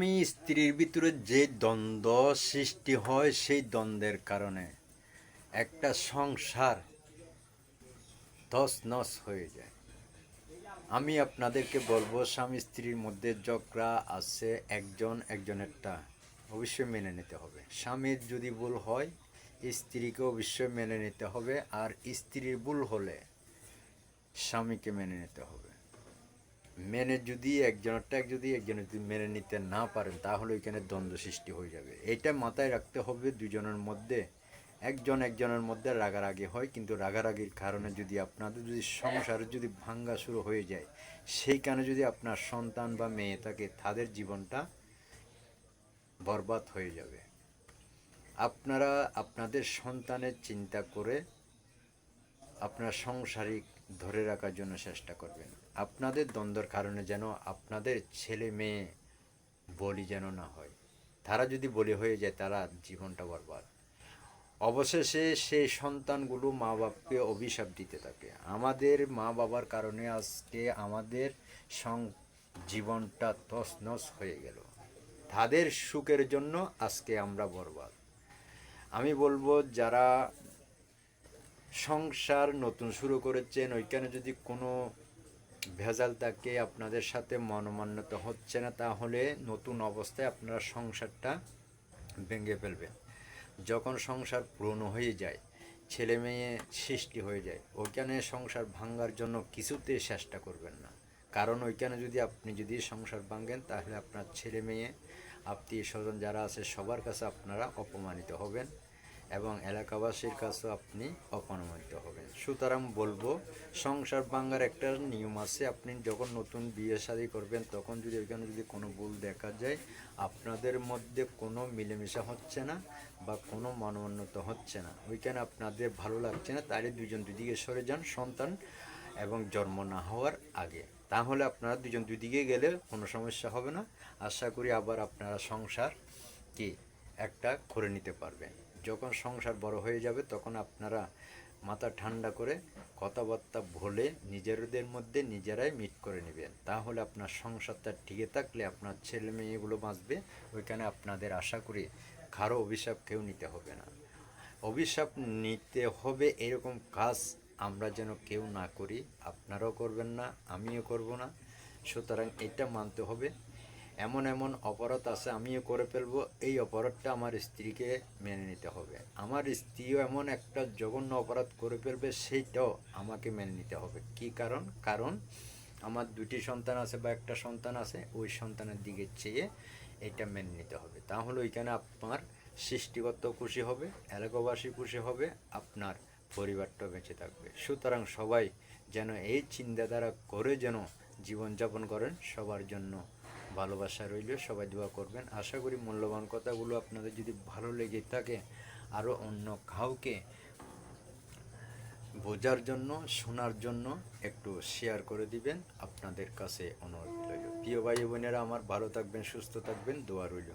স্বামী স্ত্রীর ভিতরে যে দ্বন্দ্ব সৃষ্টি হয় সেই দ্বন্দ্বের কারণে একটা সংসার তস নস হয়ে যায়। আমি আপনাদেরকে বলব, স্বামী স্ত্রীর মধ্যে ঝগড়া আছে, একজন একজনেরটা অবশ্যই মেনে নিতে হবে। স্বামীর যদি ভুল হয়, স্ত্রীকে অবশ্যই মেনে নিতে হবে, আর স্ত্রীর ভুল হলে স্বামীকে মেনে নিতে হবে। মেনে যদি একজনেরটা যদি একজনের যদি মেনে নিতে না পারেন, তাহলে ওইখানে দ্বন্দ্ব সৃষ্টি হয়ে যাবে। এটা মাথায় রাখতে হবে দুজনের মধ্যে। একজন একজনের মধ্যে রাগারাগি হয়, কিন্তু রাগারাগির কারণে যদি আপনাদের যদি সংসার যদি ভাঙ্গা শুরু হয়ে যায়, সেইখানে যদি আপনার সন্তান বা মেয়ে থাকে, তাদের জীবনটা বরবাদ হয়ে যাবে। আপনারা আপনাদের সন্তানের চিন্তা করে আপনার সংসারিক ধরে রাখার জন্য চেষ্টা করবেন। আপনাদের দ্বন্দ্বের কারণে যেন আপনাদের ছেলে মেয়ে বলি যেন না হয়। তারা যদি বলি হয়ে যায়, তারা জীবনটা বরবাদ। অবশেষে সেই সন্তানগুলো মা বাপকে অভিশাপ দিতে থাকে। আমাদের মা বাবার কারণে আজকে আমাদের সং জীবনটা তছনছ হয়ে গেল। তাদের সুখের জন্য আজকে আমরা বরবাদ। আমি বলব, যারা সংসার নতুন শুরু করেছেন, ওইখানে যদি কোনো ভেজাল থাকে আপনাদের সাথে মনোমান্যতা হচ্ছে না, তাহলে নতুন অবস্থায় আপনারা সংসারটা ভেঙে ফেলবেন। যখন সংসার পুরনো হয়ে যায়, ছেলে মেয়ে সৃষ্টি হয়ে যায়, ওইখানে সংসার ভাঙ্গার জন্য কিছুতে চেষ্টা করবেন না। কারণ ওইখানে যদি আপনি যদি সংসার ভাঙেন, তাহলে আপনার ছেলে মেয়ে, আত্মীয় স্বজন যারা আছে, সবার কাছে আপনারা অপমানিত হবেন। এবং এলাকাবাসীর কাছেও আপনি অপমানিত হবেন। সুতরাং বলব, সংসার ভাঙার একটা নিয়ম আছে। আপনি যখন নতুন বিয়ে শাদী করবেন, তখন যদি ওইখানে যদি কোনো ভুল দেখা যায়, আপনাদের মধ্যে কোনো মিলেমিশা হচ্ছে না বা কোনো মানবান্যত হচ্ছে না। ওইখানে আপনাদের ভালো লাগছে না, তাহলে দুজন দুদিকে সরে যান সন্তান এবং জন্ম না হওয়ার আগে। তাহলে আপনারা দুজন দুদিকে গেলে কোনো সমস্যা হবে না। আশা করি আবার আপনারা সংসার কি একটা করে নিতে পারবেন যখন সংসার বড় হয়ে যাবে, তখন আপনারা মাথা ঠান্ডা করে কথাবার্তা বলে নিজেদের মধ্যে নিজেরাই মিট করে নেবেন। তাহলে আপনার সংসারটা টিকে থাকলে আপনার ছেলে মেয়েগুলো বাঁচবে, ওইখানে আপনাদের আশা করি কারও অভিশাপ কেউ নিতে হবে না। অভিশাপ নিতে হবে এরকম কাজ আমরা যেন কেউ না করি, আপনারাও করবেন না, আমিও করব না। সুতরাং এটা মানতে হবে। এমন এমন অপরাধ আছে, আমিও করে ফেলব। এই অপরাধটা আমার স্ত্রীকে মেনে নিতে হবে। আমার স্ত্রীও এমন একটা জঘন্য অপরাধ করে ফেলবে, সেইটাও আমাকে মেনে নিতে হবে। কি কারণ? কারণ আমার দুটি সন্তান আছে বা একটা সন্তান আছে, ওই সন্তানের দিকে চেয়ে এটা মেনে নিতে হবে। তাহলে ওইখানে আপনার সৃষ্টিগত খুশি হবে, এলাকাবাসী খুশি হবে, আপনার পরিবারটা বেঁচে থাকবে। সুতরাং সবাই যেন এই চিন্তাধারা করে যেন জীবনযাপন করেন, সবার জন্য ভালোবাসা রইল, সবাই দোয়া করবেন। আশা করি মূল্যবান কথাগুলো আপনাদের যদি ভালো লেগে থাকে আরও অন্য কাউকে বোঝার জন্য, শোনার জন্য একটু শেয়ার করে দিবেন, আপনাদের কাছে অনুরোধ রইল। প্রিয় ভাই বোনেরা, আমার ভালো থাকবেন, সুস্থ থাকবেন, দোয়া রইল।